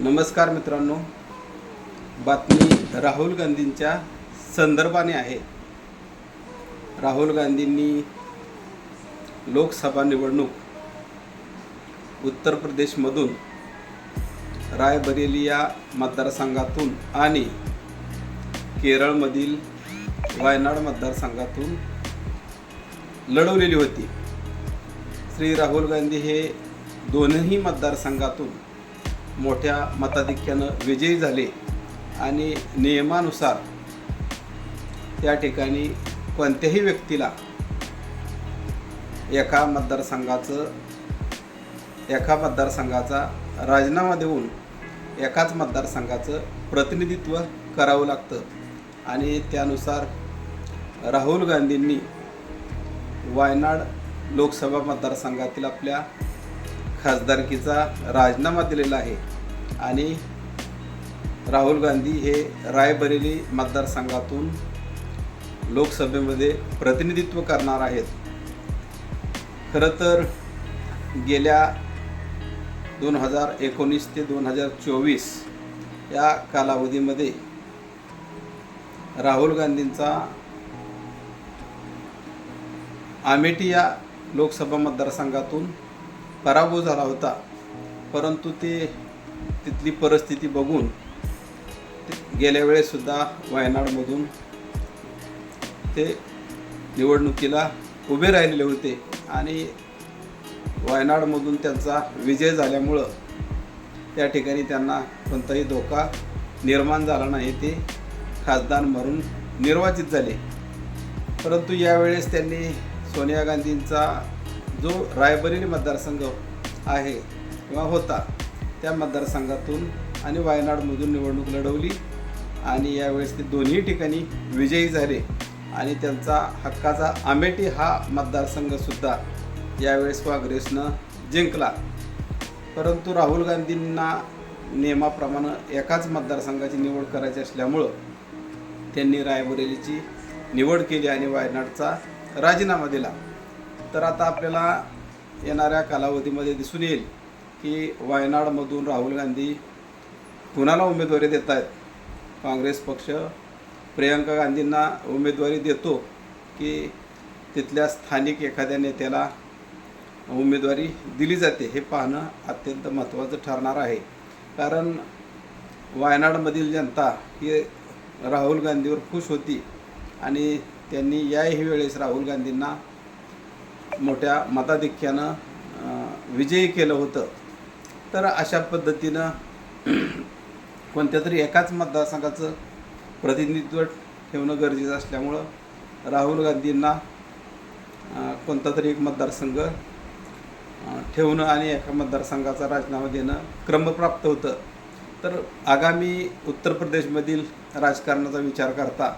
नमस्कार मित्रांनो. बातमी राहुल गांधींच्या संदर्भाने आहे. राहुल गांधींनी लोकसभा निवडणूक उत्तर प्रदेशमधून रायबरेली या मतदारसंघातून आणि केरळमधील वायनाड मतदारसंघातून लढवलेली होती. श्री राहुल गांधी हे दोनही मतदारसंघातून मोठ्या मताधिक्यानं विजयी झाले आणि नियमानुसार त्या ठिकाणी कोणत्याही व्यक्तीला एका मतदारसंघाचं एका मतदारसंघाचा राजीनामा देऊन एकाच मतदारसंघाचं प्रतिनिधित्व करावं लागतं. आणि त्यानुसार राहुल गांधींनी वायनाड लोकसभा मतदारसंघातील आपल्या खासदारकीचा राजीनामा दिलेला आहे. आणि राहुल गांधी हे रायबरेली मतदारसंघातून लोकसभेमध्ये प्रतिनिधित्व करणार आहेत. खरं तर गेल्या दोन हजार एकोणीस ते दोन हजार चोवीस या कालावधीमध्ये राहुल गांधींचा आमेठी या लोकसभा मतदारसंघातून पराभव झाला होता. परंतु ते तिथली परिस्थिती बघून गेल्या वेळेसुद्धा वायनाडमधून ते निवडणुकीला उभे राहिलेले होते. आणि वायनाडमधून त्यांचा विजय झाल्यामुळं त्या ठिकाणी त्यांना कोणताही धोका निर्माण झाला नाही. ते खासदार म्हणून निर्वाचित झाले. परंतु यावेळेस त्यांनी सोनिया गांधींचा जो रायबरेली मतदारसंघ आहे किंवा होता त्या मतदारसंघातून आणि वायनाडमधून निवडणूक लढवली आणि यावेळेस ते दोन्ही ठिकाणी विजयी झाले आणि त्यांचा हक्काचा आमेठी हा मतदारसंघसुद्धा यावेळेस काँग्रेसनं जिंकला. परंतु राहुल गांधींना नियमाप्रमाणे एकाच मतदारसंघाची निवड करायची असल्यामुळं त्यांनी रायबरेलीची निवड केली आणि वायनाडचा राजीनामा दिला. तर आता आपल्याला येणाऱ्या कालावधीमध्ये दिसून येईल की वायनाडमधून राहुल गांधी कुणाला उमेदवारी देत आहेत काँग्रेस पक्ष. प्रियंका गांधींना उमेदवारी देतो की तिथल्या स्थानिक एखाद्या नेत्याला उमेदवारी दिली जाते हे पाहणं अत्यंत महत्त्वाचं ठरणार आहे. कारण वायनाडमधील जनता ही राहुल गांधीवर खुश होती आणि त्यांनी याही वेळेस राहुल गांधींना मोठ्या मताधिक्यानं विजयी केलं होतं. तर अशा पद्धतीनं कोणत्या तरी एकाच मतदारसंघाचं प्रतिनिधित्व ठेवणं गरजेचं असल्यामुळं राहुल गांधींना कोणता तरी एक मतदारसंघ ठेवणं आणि एका मतदारसंघाचा राजीनामा देणं क्रमप्राप्त होतं. तर आगामी उत्तर प्रदेशमधील राजकारणाचा विचार करता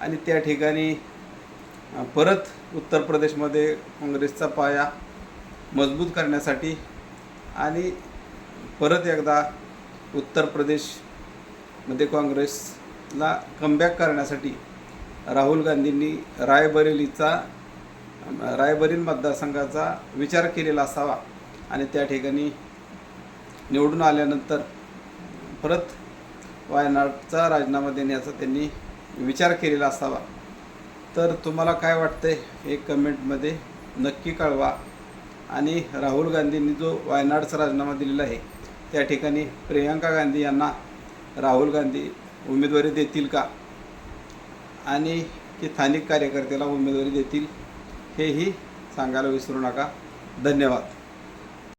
आणि त्या ठिकाणी परत उत्तर प्रदेशमध्ये काँग्रेसचा पाया मजबूत करण्यासाठी आणि परत एकदा उत्तर प्रदेशमध्ये काँग्रेसला कमबॅक करण्यासाठी राहुल गांधींनी रायबरेलीचा रायबरेली मतदारसंघाचा विचार केलेला असावा आणि त्या ठिकाणी निवडून आल्यानंतर परत वायनाडचा राजीनामा देण्याचा त्यांनी विचार केलेला असावा. तर तुम्हाला काय वाटतंय? हे कमेंटमध्ये नक्की कळवा. आणि राहुल गांधींनी जो वायनाडचा राजीनामा दिलेला आहे त्या ठिकाणी प्रियंका गांधी यांना राहुल गांधी उमेदवारी देतील का? आणि की स्थानिक कार्यकर्त्याला उमेदवारी देतील हेही सांगायला विसरू नका. धन्यवाद.